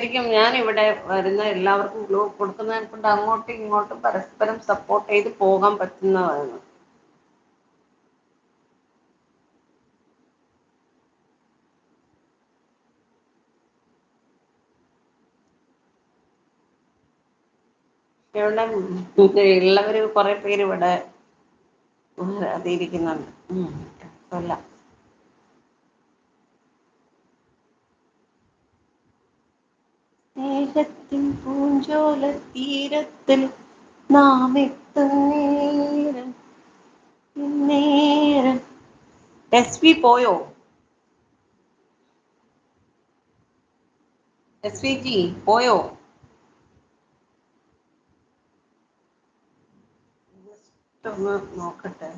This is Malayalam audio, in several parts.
ശരിക്കും ഞാൻ ഇവിടെ വരുന്ന എല്ലാവർക്കും ഗ്ലൂ കൊടുക്കുന്നതിനെ കൊണ്ട് അങ്ങോട്ടും ഇങ്ങോട്ടും പരസ്പരം സപ്പോർട്ട് ചെയ്ത് പോകാൻ പറ്റുന്നതാണ്. ഇവിടെ ഉള്ളവര് കുറെ പേര് ഇവിടെ അതിരിക്കുന്നുണ്ട് ഉം കൊല്ല പൂഞ്ചോല തീരത്തിൽ നാമെത്തും നേരം നേരം. എസ് വി പോയോ? എസ് വി ജി പോയോ? ട്ടൊന്ന് നോക്കട്ടെ.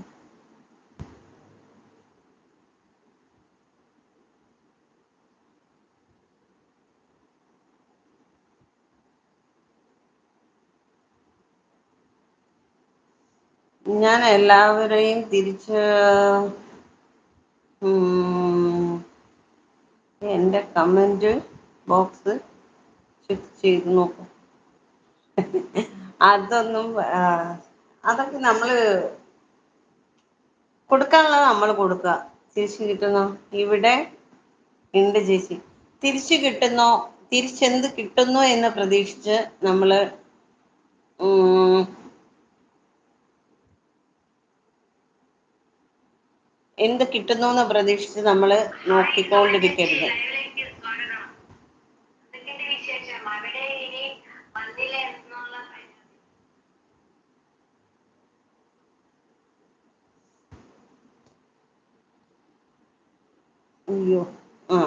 ഞാൻ എല്ലാവരെയും തിരിച്ച് എന്റെ കമന്റ് ബോക്സ് ചെക്ക് ചെയ്ത് നോക്കും. അതൊന്നും അതൊക്കെ നമ്മൾ കൊടുക്കാനുള്ളത് നമ്മൾ കൊടുക്കുക. തിരിച്ചു കിട്ടുന്നോ? ഇവിടെ ഉണ്ട് ചേച്ചി. തിരിച്ചു കിട്ടുന്നോ? തിരിച്ചെന്ത് കിട്ടുന്നു എന്ന് പ്രതീക്ഷിച്ച് നമ്മൾ ഉം കിട്ടുന്നു എന്ന് പ്രതീക്ഷിച്ച് നമ്മൾ നോക്കിക്കൊണ്ടിരിക്കരുത്. അയ്യോ ആ.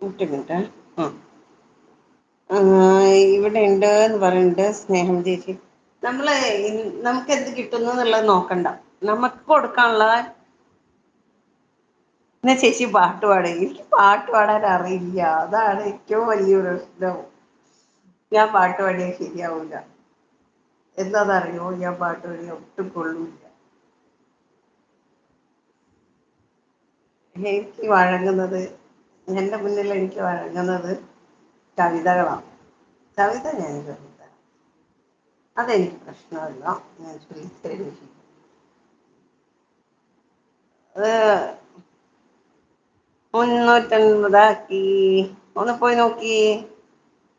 ഒറ്റ ഉണ്ട് എന്ന് ഇവിടെ പറയുന്നുണ്ട് സ്നേഹം ചേച്ചി. നമ്മൾ നമുക്ക് എന്ത് കിട്ടുന്നു എന്നുള്ളത് നോക്കണ്ട. നമുക്ക് കൊടുക്കാനുള്ള എന്നാ ചേച്ചി പാട്ട് പാടുക എനിക്ക് പാട്ട് പാടാൻ അറിയില്ല. അതാണ് ഏറ്റവും വലിയ പ്രശ്നം ഞാൻ പാട്ട് പാടിയ ശരിയാവൂല. എന്താന്നറിയോ? ഞാൻ പാട്ട് പാടിയ ഒട്ടും കൊള്ളൂല്ല എനിക്ക് വഴങ്ങുന്നത് എന്റെ മുന്നിൽ എനിക്ക് വഴങ്ങുന്നത് കവിതകളാണ്. കവിത ഞാൻ അതെനിക്ക് പ്രശ്നമല്ല. ഞാൻ ശ്രീ മുന്നൂറ്റൻപതാക്കി. ഒന്ന് പോയി നോക്കി.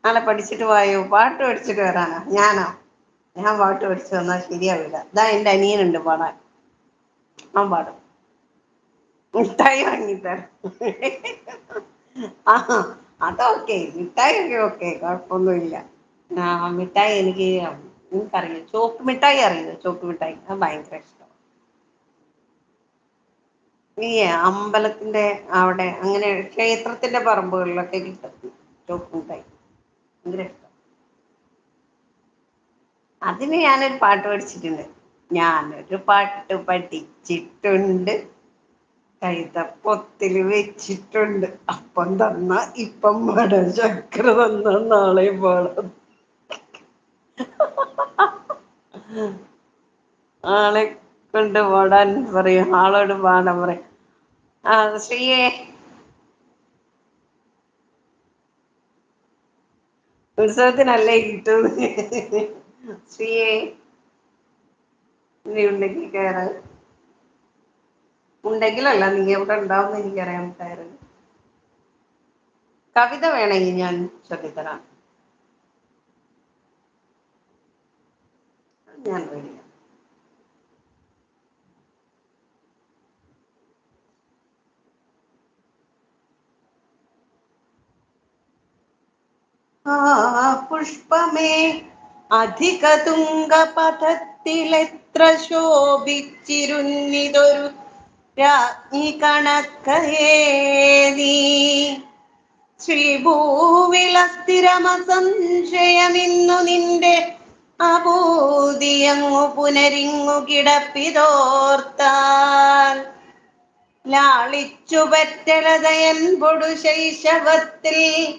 നാളെ പഠിച്ചിട്ട് വായോ? പാട്ട് പഠിച്ചിട്ട് വരാനാ? ഞാനോ? ഞാൻ പാട്ട് പഠിച്ചു വന്നാൽ ശരിയാവില്ല. ഇതാ എന്റെ അനിയനുണ്ട് പാടാൻ. അവൻ പാടും. മിഠായി വാങ്ങിത്തരാം. ആ അതൊക്കെ മിഠായി ഒക്കെ ഓക്കെ. കുഴപ്പമൊന്നുമില്ല. ആ മിഠായി എനിക്ക് നിനക്കറിയോ ചോക്ക് മിഠായി അറിയോ ചോക്ക് മിഠായി. അത് ഭയങ്കര ഇഷ്ടമാണ് ഈ അമ്പലത്തിന്റെ അവിടെ അങ്ങനെ ക്ഷേത്രത്തിന്റെ പറമ്പുകളിലൊക്കെ കിട്ടും ചോക്ക് മിഠായി. ഭയങ്കര ഇഷ്ടം. അതിന് ഞാനൊരു പാട്ട് പഠിച്ചിട്ടുണ്ട്. ഞാനൊരു പാട്ട് പഠിച്ചിട്ടുണ്ട്. കൈതപ്പൊത്തിൽ വെച്ചിട്ടുണ്ട്. അപ്പം തന്ന ഇപ്പം പാടാം ചക്ര തന്ന നാളെ പാടാം ആളെ കൊണ്ട് പാടാൻ പറയും ആളോട് പാടാൻ പറയും. ആ ശ്രീയെ. ഉത്സവത്തിനല്ലേ കിട്ടും ശ്രീയെ. നീ ഉണ്ടെങ്കിൽ കേറ്. ഉണ്ടെങ്കിലല്ല നീ എവിടെ ഉണ്ടാവുന്ന് എനിക്കറിയാൻപാടില്ലായിരുന്നു കവിത വേണമെങ്കിൽ ഞാൻ ചൊല്ലിത്തരാം. ഞാൻ റെഡി പുഷ്പമേ അധിക തുംഗപഥത്തിലെത്ര ശോഭിച്ചിരുന്നിതൊരു രാജ്ഞി കണക്കഹേ നീ. ശ്രീഭൂവിലസ്ഥിരമസംശയമിന്നു നിന്റെ അഭൂതിയങ്ങു പുനരിങ്ങു കിടപ്പിതോർത്താൽ. ലാളിച്ചു പെറ്റലതയൻപൊടു ശൈശവത്തിൽ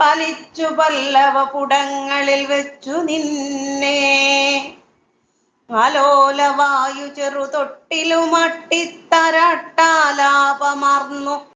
പലിച്ചു പല്ലവ പുടങ്ങളിൽ വെച്ചു നിന്നെ. നിന്നേ ആലോലവായു ചെറുതൊട്ടിലുമട്ടിത്തരട്ടാലാപമാർന്നു